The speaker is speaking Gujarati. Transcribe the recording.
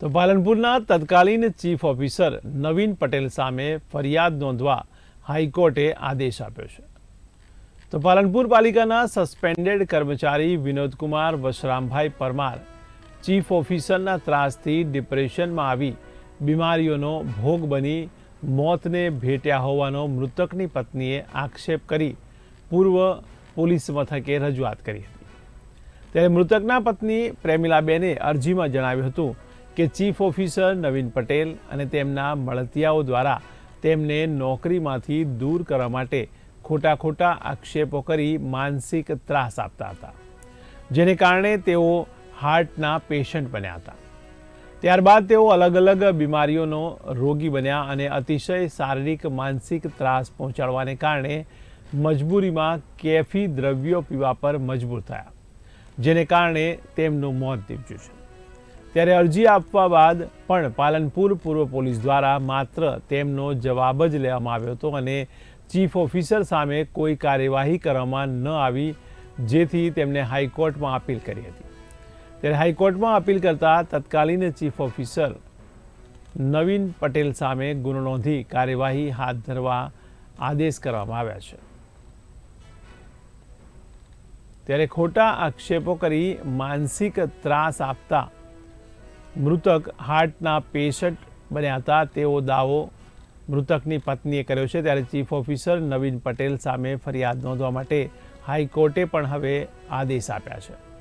તો પાલનપુરના તત્કાલીન ચીફ ઓફિસર નવીન પટેલ સામે ફરિયાદ નોંધવા હાઈકોર્ટે આદેશ આપ્યો છે. તો પાલનપુર પાલિકાના સસ્પેન્ડેડ કર્મચારી વિનોદકુમાર વશરામભાઈ પરમાર ચીફ ઓફિસરના ત્રાસથી ડિપ્રેશનમાં આવી બીમારીઓનો ભોગ બની મોતને ભેટ્યા હોવાનો મૃતકની પત્નીએ આક્ષેપ કરી પૂર્વ પોલીસ મથકે રજૂઆત કરી હતી. ત્યારે મૃતકના પત્ની પ્રેમિલાબેને અરજીમાં જણાવ્યું હતું કે ચીફ ઓફિસર નવીન પટેલ અને તેમના મળતિયાઓ દ્વારા તેમને નોકરીમાંથી દૂર કરવા માટે ખોટા ખોટા આક્ષેપો કરી માનસિક ત્રાસ આપતા હતા, જેને કારણે તેઓ હાર્ટના પેશન્ટ બન્યા હતા. ત્યારબાદ તેઓ અલગ અલગ બીમારીઓનો રોગી બન્યા અને અતિશય શારીરિક માનસિક ત્રાસ પહોંચાડવાને કારણે મજબૂરીમાં કેફી દ્રવ્યો પીવા પર મજબૂર થયા, જેને કારણે તેમનું મોત નીપજ્યું છે. ત્યારે અરજી આપવા બાદ પણ પાલનપુર પૂર્વ પોલીસ દ્વારા માત્ર તેમનો જવાબ જ લેવામાં આવ્યો હતો અને ચીફ ઓફિસર સામે કોઈ કાર્યવાહી કરવામાં ન આવી, જેથી તેમણે હાઈકોર્ટમાં અપીલ કરી હતી. ત્યારે હાઈકોર્ટમાં અપીલ કરતા તત્કાલીન ચીફ ઓફિસર નવીન પટેલ સામે ગુનો નોંધી કાર્યવાહી હાથ ધરવા આદેશ કરવામાં આવ્યા છે. ત્યારે ખોટા આક્ષેપો કરી માનસિક ત્રાસ આપતા મૃતક હાર્ટના પેશન્ટ બન્યા હતા. તેવો દાવો મૃતકની પત્નીએ કર્યો છે. ત્યારે ચીફ ઓફિસર નવીન પટેલ સામે ફરિયાદ નોંધવા માટે હાઈકોર્ટે પણ હવે આદેશ આપ્યા છે.